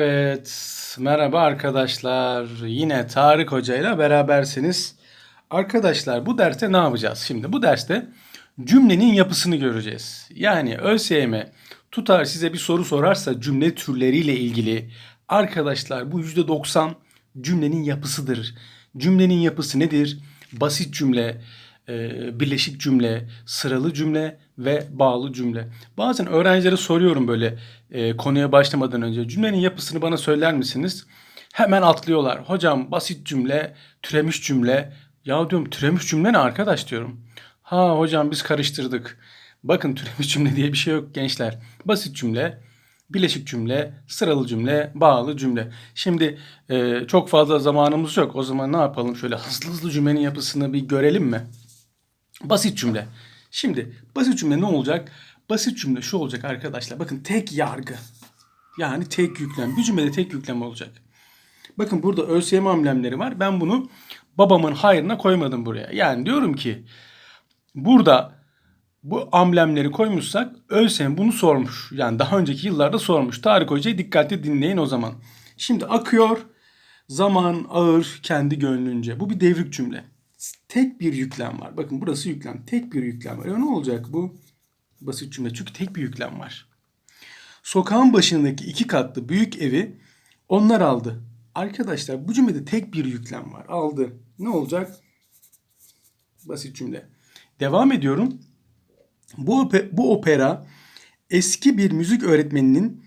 Evet, merhaba arkadaşlar. Yine Tarık Hoca ile berabersiniz. Arkadaşlar bu derste ne yapacağız? Şimdi bu derste cümlenin yapısını göreceğiz. Yani ÖSYM tutar size bir soru sorarsa cümle türleriyle ilgili arkadaşlar bu %90 cümlenin yapısıdır. Cümlenin yapısı nedir? Basit cümle, e, birleşik cümle, sıralı cümle ve bağlı cümle. Bazen öğrencilere soruyorum böyle e, konuya başlamadan önce cümlenin yapısını bana söyler misiniz? Hemen atlıyorlar. Hocam basit cümle, türemiş cümle. Ya diyorum türemiş cümle ne arkadaş diyorum. Ha hocam biz karıştırdık. Bakın türemiş cümle diye bir şey yok gençler. Basit cümle, Bileşik cümle, sıralı cümle, bağlı cümle. Şimdi e, çok fazla zamanımız yok. O zaman ne yapalım? Şöyle hızlı hızlı cümlenin yapısını bir görelim mi? Basit cümle. Şimdi basit cümle ne olacak? Basit cümle şu olacak arkadaşlar. Bakın tek yargı. Yani tek yüklem. Bir cümlede tek yüklem olacak. Bakın burada ÖSYM amblemleri var. Ben bunu babamın hayrına koymadım buraya. Yani diyorum ki burada bu amblemleri koymuşsak ÖSYM bunu sormuş. Yani daha önceki yıllarda sormuş. Tarık Hoca'yı dikkatli dinleyin o zaman. Şimdi akıyor. Zaman ağır kendi gönlünce. Bu bir devrik cümle. Tek bir yüklem var. Bakın burası yüklem. Tek bir yüklem var. Ya ne olacak bu? Basit cümle. Çünkü tek bir yüklem var. Sokağın başındaki iki katlı büyük evi onlar aldı. Arkadaşlar bu cümlede tek bir yüklem var. Aldı. Ne olacak? Basit cümle. Devam ediyorum. Bu, ope- bu opera eski bir müzik öğretmeninin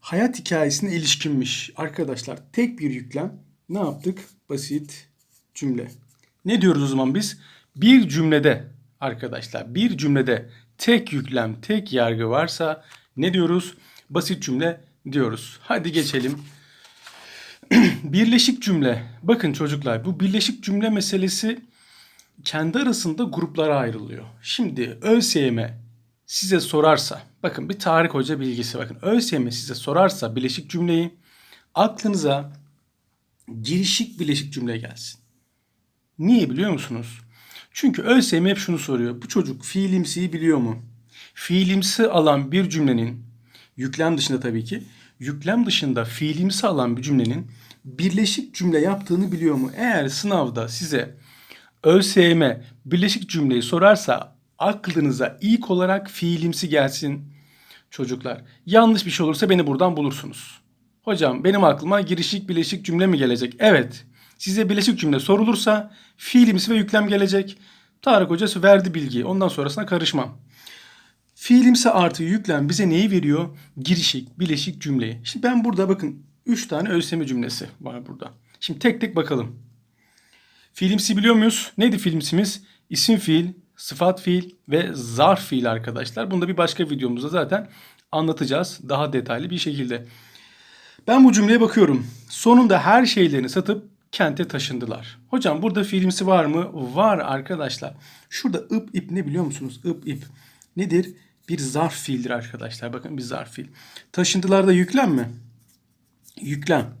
hayat hikayesine ilişkinmiş. Arkadaşlar tek bir yüklem. Ne yaptık? Basit cümle. Ne diyoruz o zaman biz? Bir cümlede arkadaşlar bir cümlede tek yüklem, tek yargı varsa ne diyoruz? Basit cümle diyoruz. Hadi geçelim. birleşik cümle. Bakın çocuklar bu birleşik cümle meselesi kendi arasında gruplara ayrılıyor. Şimdi ÖSYM size sorarsa, bakın bir Tarık Hoca bilgisi bakın. ÖSYM size sorarsa birleşik cümleyi aklınıza girişik birleşik cümle gelsin. Niye biliyor musunuz? Çünkü ÖSYM hep şunu soruyor. Bu çocuk fiilimsiyi biliyor mu? Fiilimsi alan bir cümlenin yüklem dışında tabii ki yüklem dışında fiilimsi alan bir cümlenin birleşik cümle yaptığını biliyor mu? Eğer sınavda size ÖSYM birleşik cümleyi sorarsa aklınıza ilk olarak fiilimsi gelsin çocuklar. Yanlış bir şey olursa beni buradan bulursunuz. Hocam benim aklıma girişik birleşik cümle mi gelecek? Evet. Size birleşik cümle sorulursa fiilimsi ve yüklem gelecek. Tarık hocası verdi bilgiyi. Ondan sonrasına karışmam. Fiilimsi artı yüklem bize neyi veriyor? Girişik, bileşik cümleyi. Şimdi ben burada bakın 3 tane ÖSYM cümlesi var burada. Şimdi tek tek bakalım. Fiilimsi biliyor muyuz? Neydi fiilimsimiz? İsim fiil, sıfat fiil ve zarf fiil arkadaşlar. Bunu da bir başka videomuzda zaten anlatacağız daha detaylı bir şekilde. Ben bu cümleye bakıyorum. Sonunda her şeylerini satıp kente taşındılar. Hocam burada fiilimsi var mı? Var arkadaşlar. Şurada ıp ip ne biliyor musunuz? Ip ip. Nedir? Bir zarf fiildir arkadaşlar. Bakın bir zarf fiil. Taşındılar da yüklem mi? Yüklem.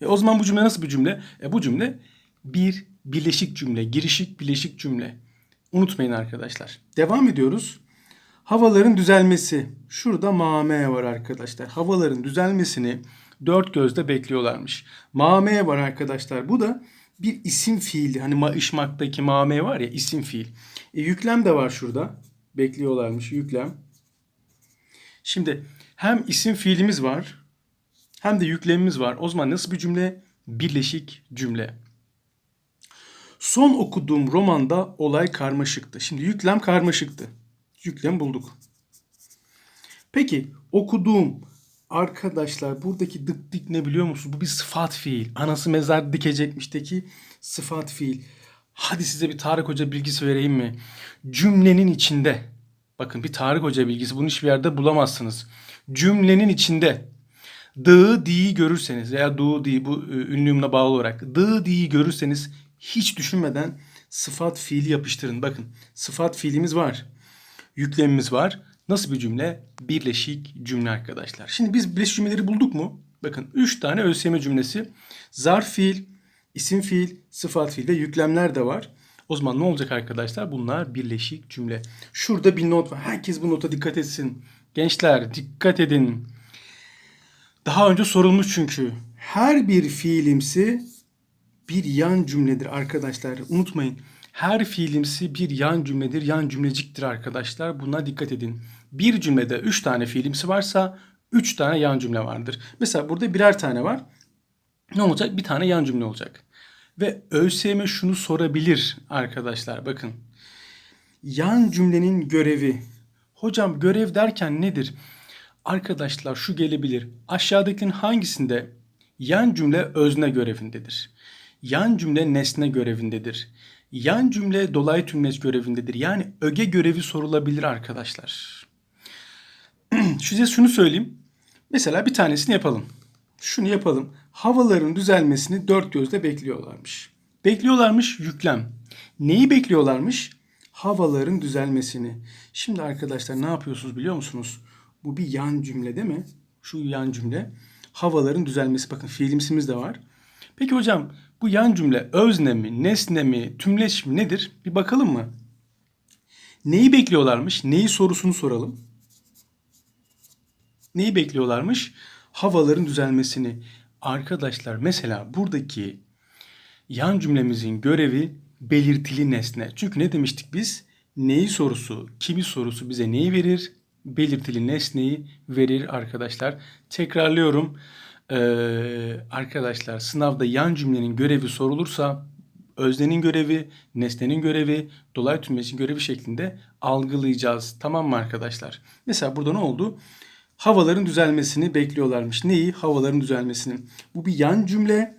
E o zaman bu cümle nasıl bir cümle? E bu cümle bir birleşik cümle. Girişik birleşik cümle. Unutmayın arkadaşlar. Devam ediyoruz. Havaların düzelmesi. Şurada mame var arkadaşlar. Havaların düzelmesini dört gözle bekliyorlarmış. Mame var arkadaşlar. Bu da bir isim fiili. Hani maişmaktaki mame var ya isim fiil. E, yüklem de var şurada. Bekliyorlarmış yüklem. Şimdi hem isim fiilimiz var hem de yüklemimiz var. O zaman nasıl bir cümle? Birleşik cümle. Son okuduğum romanda olay karmaşıktı. Şimdi yüklem karmaşıktı. Yüklem bulduk. Peki okuduğum arkadaşlar buradaki dık dik ne biliyor musunuz? Bu bir sıfat fiil. Anası mezar dikecekmişteki sıfat fiil. Hadi size bir Tarık Hoca bilgisi vereyim mi? Cümlenin içinde. Bakın bir Tarık Hoca bilgisi bunu hiçbir yerde bulamazsınız. Cümlenin içinde dı di'yi görürseniz veya du di bu e, ünlüğümle bağlı olarak dı di'yi görürseniz hiç düşünmeden sıfat fiili yapıştırın. Bakın sıfat fiilimiz var. Yüklemimiz var. Nasıl bir cümle? Birleşik cümle arkadaşlar. Şimdi biz birleşik cümleleri bulduk mu? Bakın 3 tane ÖSYM cümlesi. Zarf fiil, isim fiil, sıfat fiil ve yüklemler de var. O zaman ne olacak arkadaşlar? Bunlar birleşik cümle. Şurada bir not var. Herkes bu nota dikkat etsin. Gençler dikkat edin. Daha önce sorulmuş çünkü. Her bir fiilimsi bir yan cümledir arkadaşlar. Unutmayın. Her fiilimsi bir yan cümledir, yan cümleciktir arkadaşlar. Buna dikkat edin. Bir cümlede 3 tane fiilimsi varsa 3 tane yan cümle vardır. Mesela burada birer tane var. Ne olacak? Bir tane yan cümle olacak. Ve ÖSYM şunu sorabilir arkadaşlar. Bakın. Yan cümlenin görevi. Hocam görev derken nedir? Arkadaşlar şu gelebilir. Aşağıdakilerin hangisinde yan cümle özne görevindedir? Yan cümle nesne görevindedir. Yan cümle dolayı tümleç görevindedir. Yani öge görevi sorulabilir arkadaşlar. Size şunu söyleyeyim. Mesela bir tanesini yapalım. Şunu yapalım. Havaların düzelmesini dört gözle bekliyorlarmış. Bekliyorlarmış yüklem. Neyi bekliyorlarmış? Havaların düzelmesini. Şimdi arkadaşlar ne yapıyorsunuz biliyor musunuz? Bu bir yan cümle değil mi? Şu yan cümle. Havaların düzelmesi. Bakın fiilimsimiz de var. Peki hocam bu yan cümle özne mi, nesne mi, tümleç mi nedir? Bir bakalım mı? Neyi bekliyorlarmış? Neyi sorusunu soralım. Neyi bekliyorlarmış? Havaların düzelmesini. Arkadaşlar mesela buradaki yan cümlemizin görevi belirtili nesne. Çünkü ne demiştik biz? Neyi sorusu, kimi sorusu bize neyi verir? Belirtili nesneyi verir arkadaşlar. Tekrarlıyorum. Ee, arkadaşlar sınavda yan cümlenin görevi sorulursa öznenin görevi, nesnenin görevi, dolaylı tümlecin görevi şeklinde algılayacağız. Tamam mı arkadaşlar? Mesela burada ne oldu? Havaların düzelmesini bekliyorlarmış. Neyi? Havaların düzelmesini. Bu bir yan cümle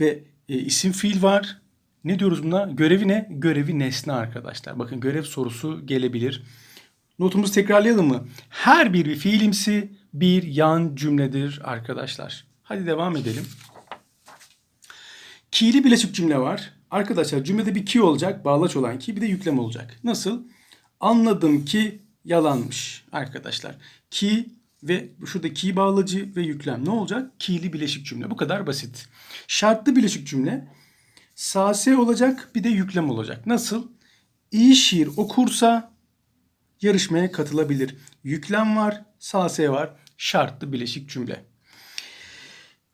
ve e, isim fiil var. Ne diyoruz buna? Görevi ne? Görevi nesne arkadaşlar. Bakın görev sorusu gelebilir. Notumuzu tekrarlayalım mı? Her bir fiilimsi bir yan cümledir arkadaşlar. Hadi devam edelim. Ki'li bileşik cümle var. Arkadaşlar cümlede bir ki olacak, bağlaç olan ki bir de yüklem olacak. Nasıl? Anladım ki yalanmış arkadaşlar. Ki ve şurada ki bağlacı ve yüklem ne olacak? Ki'li bileşik cümle. Bu kadar basit. Şartlı bileşik cümle sase olacak bir de yüklem olacak. Nasıl? İyi şiir okursa yarışmaya katılabilir. Yüklem var, sase var, şartlı bileşik cümle.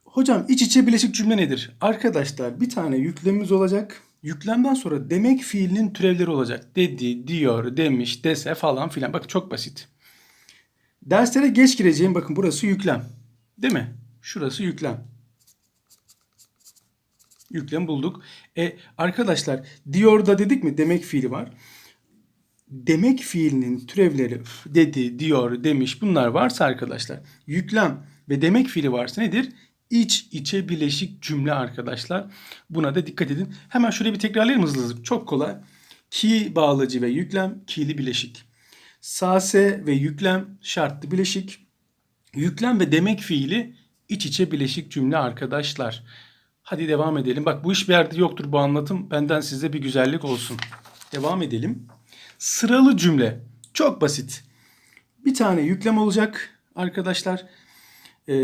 Hocam iç içe bileşik cümle nedir? Arkadaşlar bir tane yüklemimiz olacak. Yüklemden sonra demek fiilinin türevleri olacak. Dedi, diyor, demiş, dese falan filan. Bakın çok basit. Derslere geç gireceğim. Bakın burası yüklem. Değil mi? Şurası yüklem. Yüklem bulduk. E arkadaşlar diyor da dedik mi? Demek fiili var. Demek fiilinin türevleri dedi, diyor, demiş bunlar varsa arkadaşlar yüklem ve demek fiili varsa nedir? İç içe bileşik cümle arkadaşlar. Buna da dikkat edin. Hemen şöyle bir tekrarlayalım hızlı hızlı. Çok kolay. Ki bağlacı ve yüklem ki'li bileşik. Sase ve yüklem şartlı bileşik. Yüklem ve demek fiili iç içe bileşik cümle arkadaşlar. Hadi devam edelim. Bak bu iş bir yerde yoktur bu anlatım. Benden size bir güzellik olsun. Devam edelim. Sıralı cümle. Çok basit. Bir tane yüklem olacak arkadaşlar. E,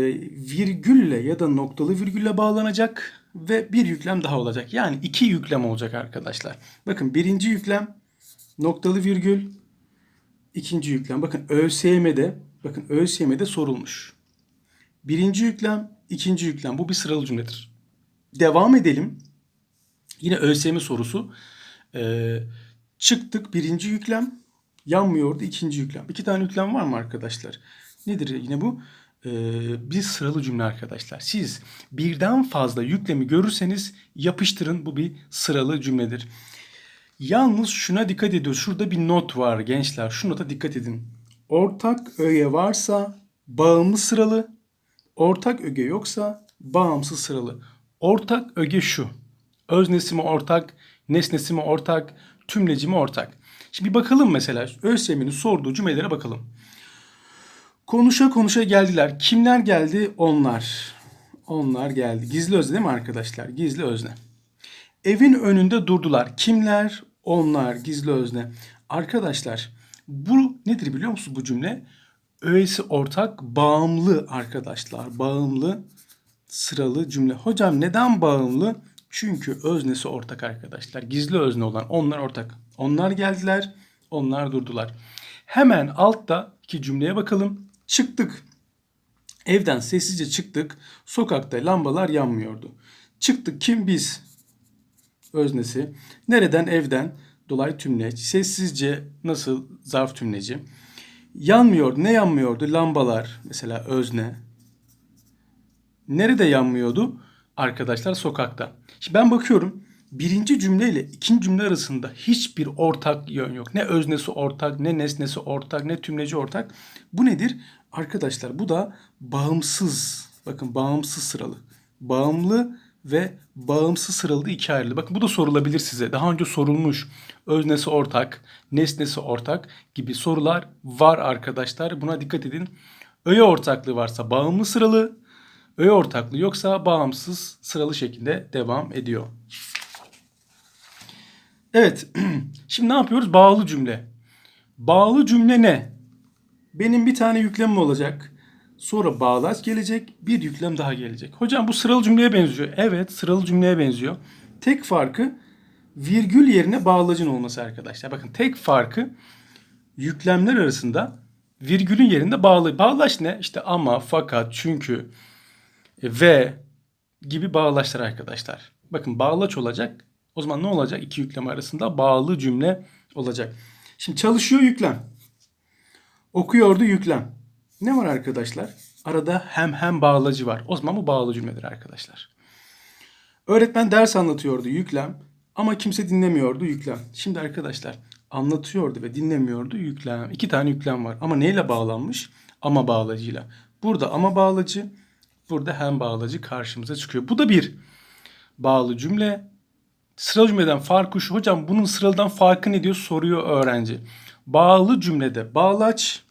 virgülle ya da noktalı virgülle bağlanacak ve bir yüklem daha olacak. Yani iki yüklem olacak arkadaşlar. Bakın birinci yüklem noktalı virgül ikinci yüklem. Bakın ÖSYM'de bakın ÖSYM'de sorulmuş. Birinci yüklem, ikinci yüklem. Bu bir sıralı cümledir. Devam edelim. Yine ÖSYM sorusu. Ee, çıktık birinci yüklem. Yanmıyordu ikinci yüklem. İki tane yüklem var mı arkadaşlar? Nedir yine bu? Ee, bir sıralı cümle arkadaşlar. Siz birden fazla yüklemi görürseniz yapıştırın. Bu bir sıralı cümledir. Yalnız şuna dikkat ediyoruz. Şurada bir not var gençler. Şu nota dikkat edin. Ortak öge varsa bağımlı sıralı. Ortak öge yoksa bağımsız sıralı. Ortak öge şu. Öznesi mi ortak, nesnesi mi ortak, tümleci mi ortak. Şimdi bir bakalım mesela ÖSYM'nin sorduğu cümlelere bakalım. Konuşa konuşa geldiler. Kimler geldi? Onlar. Onlar geldi. Gizli özne değil mi arkadaşlar? Gizli özne. Evin önünde durdular. Kimler? Onlar. Gizli özne. Arkadaşlar bu nedir biliyor musunuz bu cümle? Öğesi ortak bağımlı arkadaşlar. Bağımlı sıralı cümle. Hocam neden bağımlı? Çünkü öznesi ortak arkadaşlar. Gizli özne olan onlar ortak. Onlar geldiler, onlar durdular. Hemen altta iki cümleye bakalım. Çıktık. Evden sessizce çıktık. Sokakta lambalar yanmıyordu. Çıktık kim biz? Öznesi. Nereden? Evden. Dolay tümleç. Sessizce nasıl? Zarf tümleci. Yanmıyordu. Ne yanmıyordu? Lambalar. Mesela özne. Nerede yanmıyordu? Arkadaşlar sokakta. Şimdi ben bakıyorum. Birinci cümle ile ikinci cümle arasında hiçbir ortak yön yok. Ne öznesi ortak, ne nesnesi ortak, ne tümleci ortak. Bu nedir? Arkadaşlar bu da bağımsız. Bakın bağımsız sıralı. Bağımlı ve bağımsız sıralı da ikiye ayrıldı. Bakın bu da sorulabilir size. Daha önce sorulmuş. Öznesi ortak, nesnesi ortak gibi sorular var arkadaşlar. Buna dikkat edin. Öğe ortaklığı varsa bağımlı sıralı, öğe ortaklığı yoksa bağımsız sıralı şekilde devam ediyor. Evet. Şimdi ne yapıyoruz? Bağlı cümle. Bağlı cümle ne? Benim bir tane yüklemim olacak. Sonra bağlaç gelecek. Bir yüklem daha gelecek. Hocam bu sıralı cümleye benziyor. Evet sıralı cümleye benziyor. Tek farkı virgül yerine bağlacın olması arkadaşlar. Bakın tek farkı yüklemler arasında virgülün yerinde bağlı. Bağlaç ne? İşte ama, fakat, çünkü, ve gibi bağlaçlar arkadaşlar. Bakın bağlaç olacak. O zaman ne olacak? İki yüklem arasında bağlı cümle olacak. Şimdi çalışıyor yüklem. Okuyordu yüklem. Ne var arkadaşlar? Arada hem hem bağlacı var. O zaman bu bağlı cümledir arkadaşlar. Öğretmen ders anlatıyordu yüklem ama kimse dinlemiyordu yüklem. Şimdi arkadaşlar anlatıyordu ve dinlemiyordu yüklem. İki tane yüklem var ama neyle bağlanmış? Ama bağlacıyla. Burada ama bağlacı, burada hem bağlacı karşımıza çıkıyor. Bu da bir bağlı cümle. Sıralı cümleden farkı şu. Hocam bunun sıralıdan farkı ne diyor soruyor öğrenci. Bağlı cümlede bağlaç,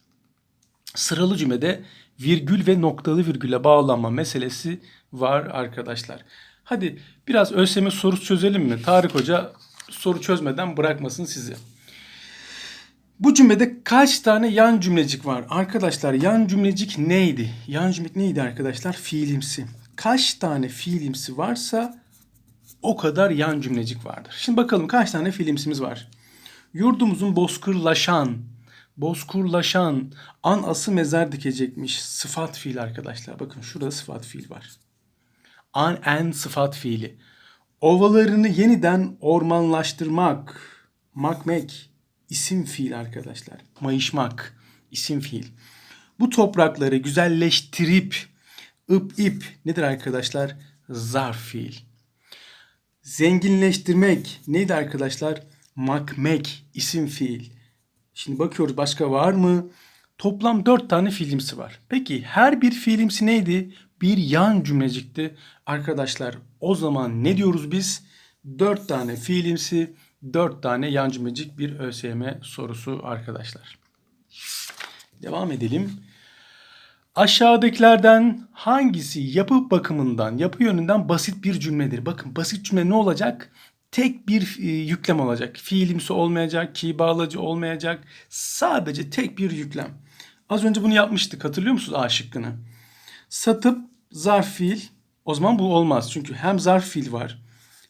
sıralı cümlede virgül ve noktalı virgüle bağlanma meselesi var arkadaşlar. Hadi biraz ÖSYM sorusu çözelim mi? Tarık Hoca soru çözmeden bırakmasın sizi. Bu cümlede kaç tane yan cümlecik var? Arkadaşlar yan cümlecik neydi? Yan cümlecik neydi arkadaşlar? Fiilimsi. Kaç tane fiilimsi varsa o kadar yan cümlecik vardır. Şimdi bakalım kaç tane fiilimsimiz var? Yurdumuzun bozkırlaşan, bozkurlaşan, an ası mezar dikecekmiş. Sıfat fiil arkadaşlar. Bakın şurada sıfat fiil var. An en sıfat fiili. Ovalarını yeniden ormanlaştırmak. Makmek isim fiil arkadaşlar. Mayışmak isim fiil. Bu toprakları güzelleştirip ıp ip nedir arkadaşlar? Zarf fiil. Zenginleştirmek neydi arkadaşlar? Makmek isim fiil. Şimdi bakıyoruz başka var mı? Toplam 4 tane fiilimsi var. Peki her bir fiilimsi neydi? Bir yan cümlecikti. Arkadaşlar o zaman ne diyoruz biz? 4 tane fiilimsi, 4 tane yan cümlecik bir ÖSYM sorusu arkadaşlar. Devam edelim. Aşağıdakilerden hangisi yapı bakımından, yapı yönünden basit bir cümledir? Bakın basit cümle ne olacak? tek bir e, yüklem olacak. Fiilimsi olmayacak, ki bağlacı olmayacak. Sadece tek bir yüklem. Az önce bunu yapmıştık hatırlıyor musunuz A şıkkını? Satıp zarf fiil. O zaman bu olmaz. Çünkü hem zarf fiil var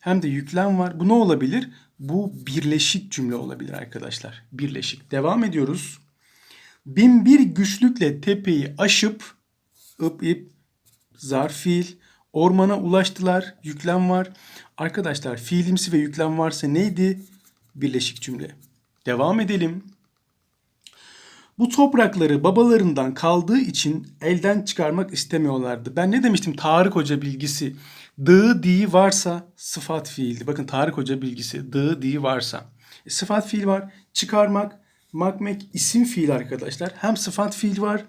hem de yüklem var. Bu ne olabilir? Bu birleşik cümle olabilir arkadaşlar. Birleşik. Devam ediyoruz. Bin bir güçlükle tepeyi aşıp ıp ip zarf fiil Ormana ulaştılar. Yüklem var. Arkadaşlar fiilimsi ve yüklem varsa neydi? Birleşik cümle. Devam edelim. Bu toprakları babalarından kaldığı için elden çıkarmak istemiyorlardı. Ben ne demiştim? Tarık Hoca bilgisi. Dı, di varsa sıfat fiildi. Bakın Tarık Hoca bilgisi. Dı, di varsa. E, sıfat fiil var. Çıkarmak, makmek isim fiil arkadaşlar. Hem sıfat fiil var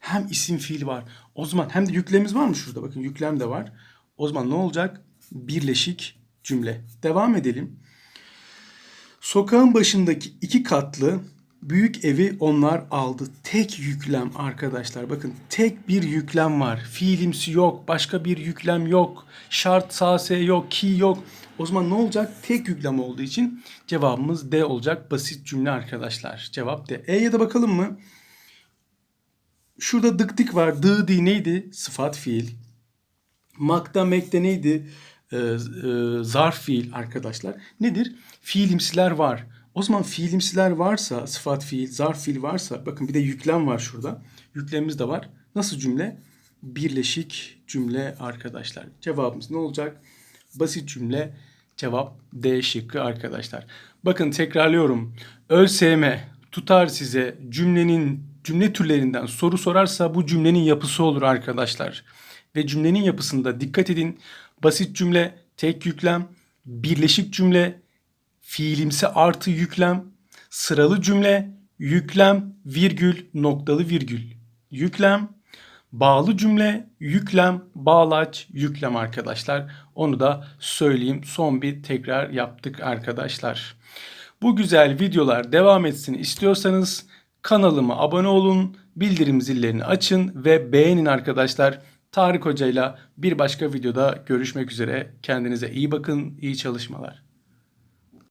hem isim fiil var. O zaman hem de yüklemimiz var mı şurada? Bakın yüklem de var. O zaman ne olacak? Birleşik cümle. Devam edelim. Sokağın başındaki iki katlı büyük evi onlar aldı. Tek yüklem arkadaşlar. Bakın tek bir yüklem var. Fiilimsi yok. Başka bir yüklem yok. Şart sase yok. Ki yok. O zaman ne olacak? Tek yüklem olduğu için cevabımız D olacak. Basit cümle arkadaşlar. Cevap D. E'ye de bakalım mı? Şurada dık dik var. Dı di neydi? Sıfat fiil. Makta mekte neydi? Ee, e, zarf fiil arkadaşlar. Nedir? Fiilimsiler var. O zaman fiilimsiler varsa, sıfat fiil, zarf fiil varsa, bakın bir de yüklem var şurada. Yüklemimiz de var. Nasıl cümle? birleşik cümle arkadaşlar. Cevabımız ne olacak? Basit cümle cevap D şıkkı arkadaşlar. Bakın tekrarlıyorum. ÖSYM tutar size cümlenin cümle türlerinden soru sorarsa bu cümlenin yapısı olur arkadaşlar. Ve cümlenin yapısında dikkat edin. Basit cümle, tek yüklem, birleşik cümle, fiilimsi artı yüklem, sıralı cümle, yüklem, virgül, noktalı virgül, yüklem, bağlı cümle, yüklem, bağlaç, yüklem arkadaşlar. Onu da söyleyeyim. Son bir tekrar yaptık arkadaşlar. Bu güzel videolar devam etsin istiyorsanız kanalıma abone olun, bildirim zillerini açın ve beğenin arkadaşlar. Tarık Hoca ile bir başka videoda görüşmek üzere. Kendinize iyi bakın, iyi çalışmalar.